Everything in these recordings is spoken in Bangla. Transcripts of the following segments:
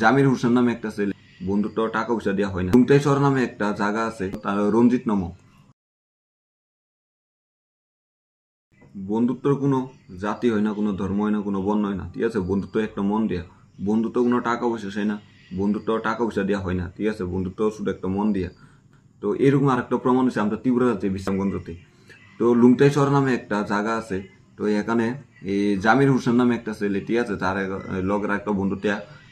জামির হোসেন নামে একটা ছেলে। বন্ধুত্ব টাকা পয়সা দেওয়া হয় না। লুমটেশ্বর নামে একটা জায়গা আছে, তার রঞ্জিত নাম বন্ধুত্বর কোনো জাতি হয় না, কোনো ধর্ম হয় না, কোনো বর্ণ হয় না, ঠিক আছে? বন্ধুত্ব একটা মন দেয়া। বন্ধুত্ব কোনো টাকা পয়সা চাই না, বন্ধুত্ব টাকা পয়সা দেওয়া হয় না, ঠিক আছে? বন্ধুত্ব শুধু একটা মন দিয়া। তো এরকম আরেকটা প্রমাণ হচ্ছে আমরা তীব্র যাচ্ছি বিশ্রামগঞ্জতে তো লুমটেশ্বর নামে একটা জায়গা আছে, তো এখানে এই জামির হোসেন নামে একটা ছেলে, ঠিক আছে? তার লগের একটা বন্ধুতে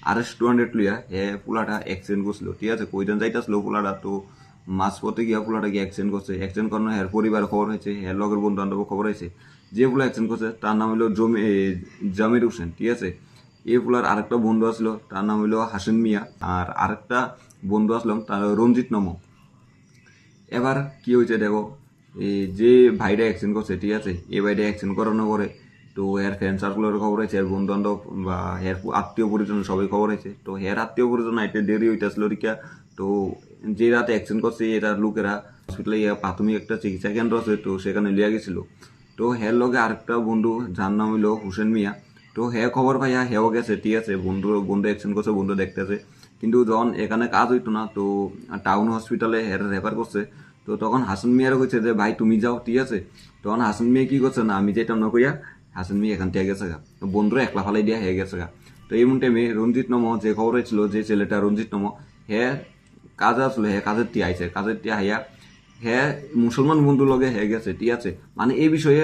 আর এস টু হান্ড্রেড লইয়া হে পোলাটা অ্যাক্সিডেন্ট করছিল। ঠিক আছে কইদিন যাইতেছিল পোলাটা, তো মাঝপথে গিয়া পোলাটা গিয়ে অ্যাক্সিডেন্ট করছে। অ্যাক্সিডেন্ট করানো হের পরিবার খবর হয়েছে, হের লগের বন্ধু বান্ধব খবর হয়েছে। যে পোলা অ্যাক্সিডেন্ট করছে, তার নাম হলো জমি জামির হোসেন, ঠিক আছে? এই পোলার আরেকটা বন্ধু আসলো, তার নাম হলো হাসিন মিয়া। আর আরেকটা বন্ধু আসলাম, তার রঞ্জিত নামক। এবার কি হয়েছে দেখো, এই যে ভাইটা অ্যাক্সিডেন্ট করছে, ঠিক আছে? এই ভাইটা অ্যাক্সিডেন্ট করানো করে তো এর ফ্রেন্ড সার্কুলের খবর হয়েছে, এর বন্ধু বান্ধব বা এর আত্মীয় পরিজন সবাই খবর হয়েছে। তো এর আত্মীয় পরিজন আইতে দেরি হইতেছিল রিকা তো যে রাতে অ্যাক্সিডেন্ট করছে, এরা লোকেরা হসপিটালে প্রাথমিক একটা চিকিৎসা কেন্দ্র আছে, তো সেখানে লিয়া গেছিল। তো হের লগে আরেকটা বন্ধু, যার নাম হইল হুসেন মিয়া। তো হে খবর পাইয়া হেও গেছে, ঠিক আছে, বন্ধু বন্ধু অ্যাক্সিডেন্ট করছে, বন্ধু দেখতেছে। কিন্তু যখন এখানে কাজ হইতো না, তো টাউন হসপিটালে হের রেফার করছে। তো তখন হাসান মিয়ারও কইছে যে, ভাই, তুমি যাও, ঠিক আছে? তখন হাসান মিয়া কি করছে না, আমি যেটা না কইয়া হাসান মিয়া এখান থেকে গেছে গা। বন্ধুরা, একলা ফালাই দিয়া হয়ে গেছে গা। তো এই টাইমে রঞ্জিত নম যে খবর হয়েছিল যে ছেলেটা রঞ্জিত নম, হে কাজে আসলো হে কাজের টিয়া আইছে, কাজের টিয়া হাইয়া হে মুসলমান বন্ধু লগে হে গেছে ঠিক আছে। মানে এই বিষয়ে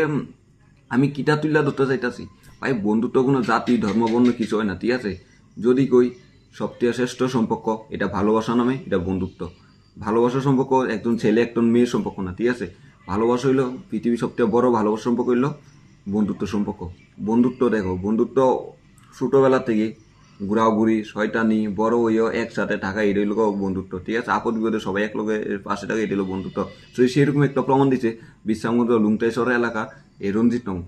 আমি কিতা তুল্লা ধরতে চাইতাছি ভাই বন্ধুত্ব কোনো জাতি ধর্ম বর্ণ কিছু হয় না ঠিক আছে। যদি কই সবচেয়ে শ্রেষ্ঠ সম্পর্ক এটা ভালোবাসা নামে, এটা বন্ধুত্ব। ভালোবাসা সম্পর্ক একজন ছেলে, একজন মেয়ের সম্পর্ক না ঠিক আছে। ভালোবাসা হইল পৃথিবীর সবচেয়ে বড় ভালোবাসা সম্পর্ক হইল বন্ধুত্ব সম্পর্ক। বন্ধুত্ব দেখো, বন্ধুত্ব ছোটোবেলা থেকে ঘুরাঘুরি, শয়তানি, বড় হইও একসাথে থাকা এটা হইল বন্ধুত্ব, ঠিক আছে? আপদ বিপদে সবাই এক পাশে থাকা এটা হলো বন্ধুত্ব। তো সেরকম একটা প্রমাণ দিচ্ছে বিশ্রামগঞ্জ লুংটেশ্বর এলাকা, এই রঞ্জিত নম।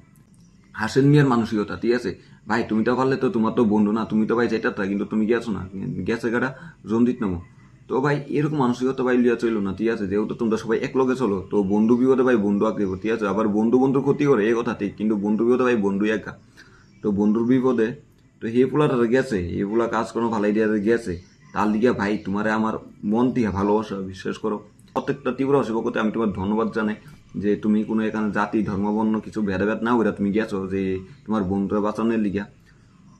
হাসেন মিয়ার মানসিকতা, ঠিক আছে? ভাই, তুমি তো পারলে তো তোমার তো বন্ধু না, তুমি তো ভাই যেটা কিন্তু তুমি গেছো না। গেছে গাড়া রঞ্জিত নামো। তো ভাই, এরকম মানসিকতা ভাই লিয়া চলো না, ঠিক আছে? যেহেতু তোমরা সবাই এক লগে চলো, তো বন্ধু বিপদে ভাই বন্ধু আঁকড়ে ঠিক আছে? আবার বন্ধু বন্ধুর ক্ষতি করে, এই কথা ঠিক, কিন্তু বন্ধু বিপদে ভাই বন্ধু একা। তো বন্ধুর বিপদে, তো হে পোলাটা গেছে হে পোলা কাজ কোনো ভালাই দিয়া গেছে। তার লিগে ভাই, তোমারে আমার মন দিয়ে ভালোবাসা, বিশ্বাস করো। প্রত্যেকটা তীব্র শিবকতে আমি তোমার ধন্যবাদ জানাই, যে তুমি কোনো এখানে জাতি ধর্ম বর্ণ কিছু ভেদাভেদ না ওরা তুমি গেছো, যে তোমার বন্ধুরা বাঁচানোর লিগা।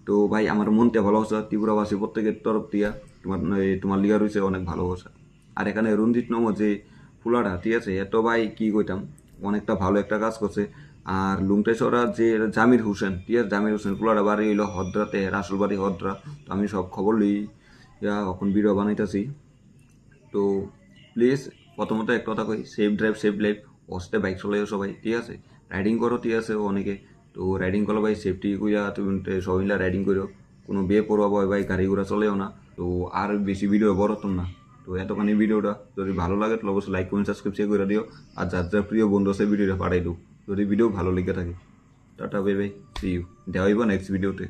তো ভাই, আমার মনটা ভালোবাসা ত্রিপুরাবাসী প্রত্যেকের তরফ দিয়া। তোমার তোমার লিগা রয়েছে, অনেক ভালোবাসা আর এখানে রঞ্জিত নম যে ফুলাটা, ঠিক আছে? এত ভাই, কি কইতাম? অনেকটা ভালো একটা কাজ করছে। আর লুমটেশ্বরা যে জামির হোসেন, ঠিক আছে? জামির হোসেন, ফুলাটা বাড়ি হইল হদ্রাতে রাসুল বাড়ি হদ্রা। তো আমি সব খবর লই এখন ভিডিও বানাইতেছি। তো প্লিজ প্রথমত এক কথা কই সেফ ড্রাইভ সেফ লাইফ অস্তে বাইক চলাইও সবাই, ঠিক আছে? রাইডিং করো, ঠিক আছে? অনেকে তো রাইডিং করো ভাই সেফটি কইয়া তুমি সব মিলা রাইডিং করো কোনো বে পড়বা ভাই ভাই গাড়ি ঘোড়া চলেও না। তো আর বেশি ভিডিও বড় হতাম না। তো এতখানি ভিডিওটা যদি ভালো লাগে তাহলে অবশ্যই লাইক কমেন্ট সাবস্ক্রাইব শেয়ার করে দিও। আর যার যার প্রিয় বন্ধু আছে ভিডিওটা পাঠাই দিও। যদি ভিডিও ভালো লেগে থাকে। টাটা বাই ভাই সি ইউ দেওয়া নেক্সট ভিডিওতে